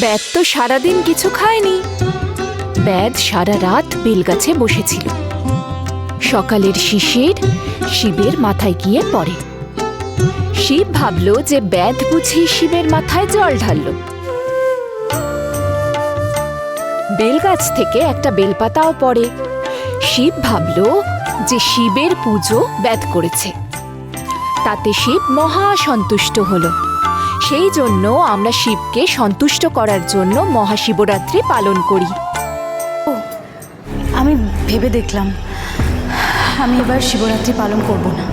ব্যাদ তো সারাদিন কিছু খায়নি। ব্যাদ সারা রাত বেলগাছে বসেছিল। সকালের শিশির শিবের মাথায় গিয়ে পড়ে। শিব ভাবল যে ব্যাদ বুঝি শিবের মাথায় জল ঢালল। বেলগাছ থেকে একটা বেলপাতাও পড়ে। শিব ভাবল যে শিবের পুজো ব্যাদ করেছে। তাতে শিব মহা সন্তুষ্ট হলো। সেই জন্য আমরা শিবকে সন্তুষ্ট করার জন্য মহাশিবরাত্রি পালন করি। আমি ভেবে দেখলাম আমি এবার শিবরাত্রি পালন করব না।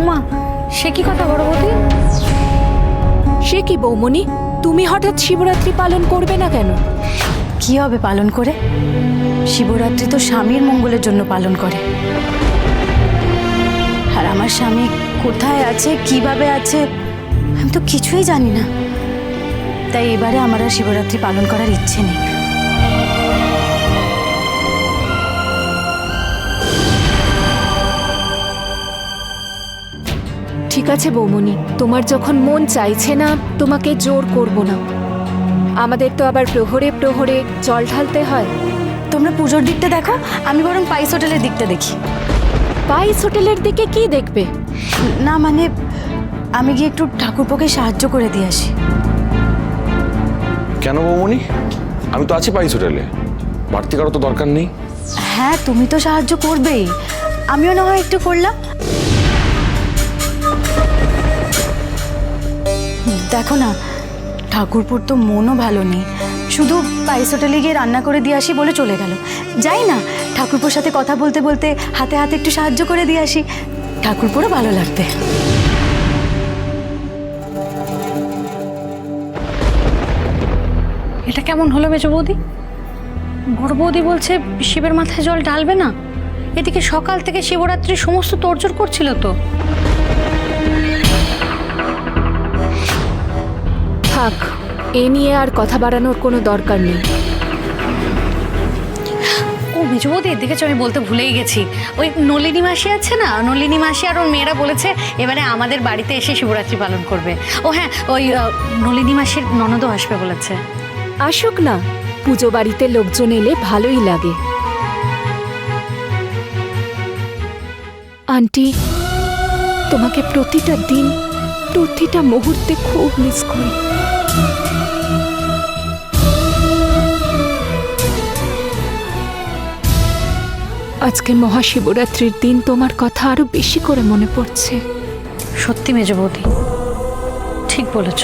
উমা সে কি কথা গর্ভবতী সে কি বৌমনি তুমি হঠাৎ শিবরাত্রি পালন করবে না কেন? কি হবে পালন করে? শিবরাত্রি তো স্বামীর মঙ্গলের জন্য পালন করে। আর আমার স্বামী কোথায় আছে, কীভাবে আছে, আমি তো কিছুই জানি না। তাই এবারে আমার আর শিবরাত্রি পালন করার ইচ্ছে নেই। ঠিক আছে বৌমনি তোমার যখন মন চাইছে না, তোমাকে জোর করব না। আমাদের তো আবার প্রহরে প্রহরে জল ঢালতে হয়। তোমরা পুজোর দিকটা দেখো আমি বরং পাইস হোটেলের দিকটা দেখি। পাইস হোটেলের দিকে কি দেখবে? না মানে আমি গিয়ে একটু ঠাকুরপোকে সাহায্য করে দিয়ে আসি। কেন বৌমনি আমি তো আছি পাইস হোটেলে। বাড়তি কারও তো দরকার নেই। হ্যাঁ তুমি তো সাহায্য করবেই। আমিও না হয় একটু করলাম। দেখো না ঠাকুরপুর তো মনও ভালো নেই। শুধু পাইস হোটেলে গিয়ে রান্না করে দিয়ে আসি বলে চলে গেল। যাই না, ঠাকুরপুর সাথে কথা বলতে বলতে হাতে হাতে একটু সাহায্য করে দিয়ে আসি। ঠাকুরপুরও ভালো লাগবে। এটা কেমন হলো মেজ বৌদি? বড় বৌদি বলছে শিবের মাথায় জল ঢালবে না। এদিকে সকাল থেকে শিবরাত্রি সমস্ত তোড়জোড় করছিল তো। থাক এ নিয়ে আর কথা বাড়ানোর কোনো দরকার নেই। ও মেজ বৌদি এদিকে আমি বলতে ভুলেই গেছি। ওই নলিনী মাসি আছে না? নলিনী মাসি আর ওর মেয়েরা বলেছে এবারে আমাদের বাড়িতে এসে শিবরাত্রি পালন করবে। ও হ্যাঁ ওই নলিনী মাসির ননদও আসবে বলেছে। আসুক না পুজো বাড়িতে লোকজন এলে ভালোই লাগে। আন্টি তোমাকে প্রতিটা দিন প্রতিটা মুহূর্তে খুব মিস করি। আজকে মহাশিবরাত্রির দিন তোমার কথা আরও বেশি করে মনে পড়ছে। সত্যি মেজবৌদি ঠিক বলেছ।